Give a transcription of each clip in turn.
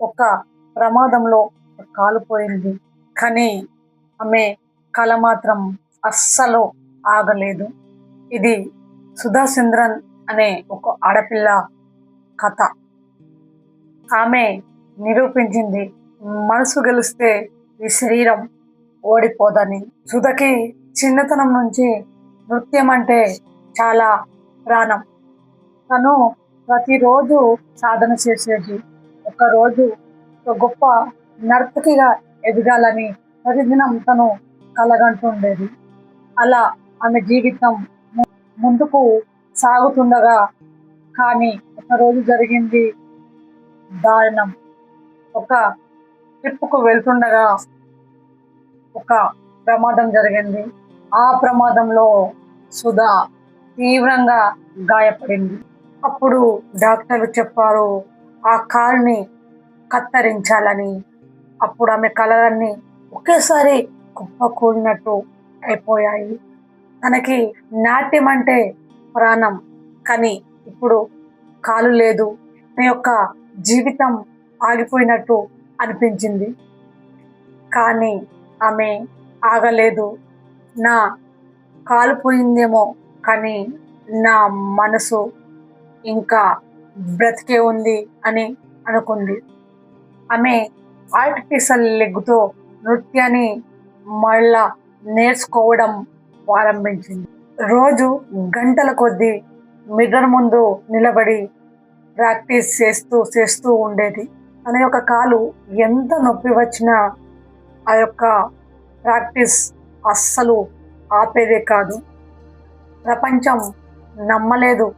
ఒక ప్రమాదంలో కాలిపోయింది కానీ ఆమె కళ మాత్రం అస్సలు ఆగలేదు. ఇది సుధాచంద్రన్ అనే ఒక ఆడపిల్ల కథ. ఆమె నిరూపించింది మనసు గెలిస్తే ఈ శరీరం ఓడిపోదని. సుధకి చిన్నతనం నుంచి నృత్యం అంటే చాలా ప్రాణం. తను ప్రతిరోజు సాధన చేసేది ఒకరోజు ఒక గొప్ప నర్తకిగా ఎదగాలని ప్రతిదినం తను కలగంటుండేది. అలా ఆమె జీవితం ము- ముందుకు సాగుతుండగా కానీ ఒకరోజు జరిగింది దారుణం. ఒక ట్రిప్కు వెళ్తుండగా ఒక ప్రమాదం జరిగింది. ఆ ప్రమాదంలో సుధా తీవ్రంగా గాయపడింది. అప్పుడు డాక్టర్లు చెప్పారు ఆ కాల్ని కత్తరించాలని. అప్పుడు ఆమె కలలన్నీ ఒకేసారి కుప్పకూలినట్టు అయిపోయాయి. తనకి నాట్యం అంటే ప్రాణం. కానీ ఇప్పుడు కాలు లేదు. నా యొక్క జీవితం ఆగిపోయినట్టు అనిపించింది. కానీ ఆమె ఆగలేదు. నా కాలు పోయిందేమో కానీ నా మనసు ఇంకా బ్రతికే ఉంది అని అనుకుంది. ఆమె ఆర్టిఫిషియల్ లెగ్తో నృత్యాన్ని మళ్ళా నేర్చుకోవడం ప్రారంభించింది. రోజు గంటల కొద్దీ మిర్రర్ ముందు నిలబడి ప్రాక్టీస్ చేస్తూ చేస్తూ ఉండేది. తన యొక్క కాలు ఎంత నొప్పి వచ్చినా ఆ యొక్క ప్రాక్టీస్ అస్సలు ఆపేదే కాదు. ప్రపంచం నమ్మలేదు.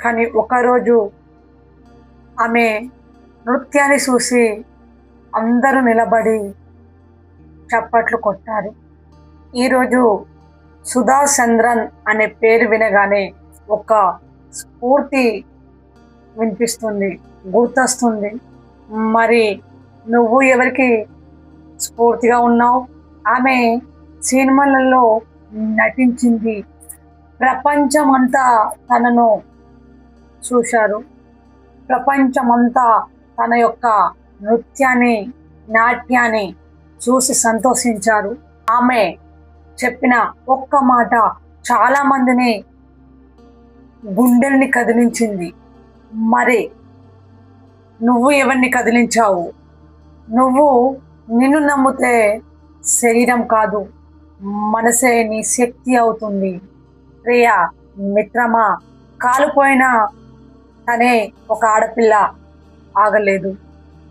కానీ ఒకరోజు ఆమె నృత్యాన్ని చూసి అందరూ నిలబడి చప్పట్లు కొట్టారు. ఈరోజు సుధా చంద్రన్ అనే పేరు వినగానే ఒక స్ఫూర్తి వినిపిస్తుంది గుర్తొస్తుంది. మరి నువ్వు ఎవరికి స్ఫూర్తిగా ఉన్నావు? ఆమె సినిమాలలో నటించింది. ప్రపంచమంతా తనను చూశారు. ప్రపంచమంతా తన యొక్క నృత్యాన్ని నాట్యాన్ని చూసి సంతోషించారు. ఆమె చెప్పిన ఒక్క మాట చాలా మందిని గుండెల్ని కదిలించింది. మరి నువ్వు ఎవరిని కదిలించావు? నువ్వు నిన్ను నమ్మితే శరీరం కాదు మనసే నీ శక్తి అవుతుంది. ప్రియా మిత్రమా కాలుపోయిన అనే ఒక ఆడపిల్ల ఆగలేదు.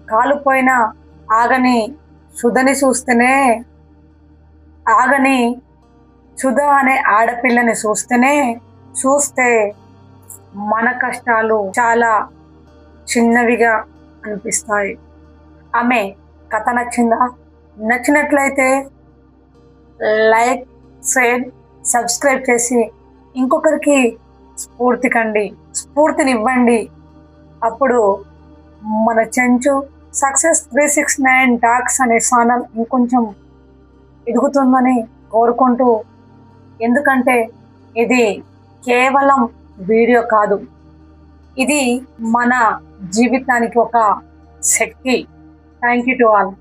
కాలుపోయిన ఆగని సుధని చూస్తేనే ఆగని సుధ అనే ఆడపిల్లని చూస్తేనే చూస్తే మన కష్టాలు చాలా చిన్నవిగా అనిపిస్తాయి. ఆమె కథ నచ్చిందా? నచ్చినట్లయితే లైక్ షేర్ సబ్స్క్రైబ్ చేసి ఇంకొకరికి స్ఫూర్తి కండి స్ఫూర్తినివ్వండి. అప్పుడు మన Chenchu success three six nine talks అనే ఛానల్ ఇంకొంచెం ఎదుగుతుందని కోరుకుంటూ ఎందుకంటే ఇది కేవలం వీడియో కాదు. ఇది మన జీవితానికి ఒక శక్తి. Thank you to all.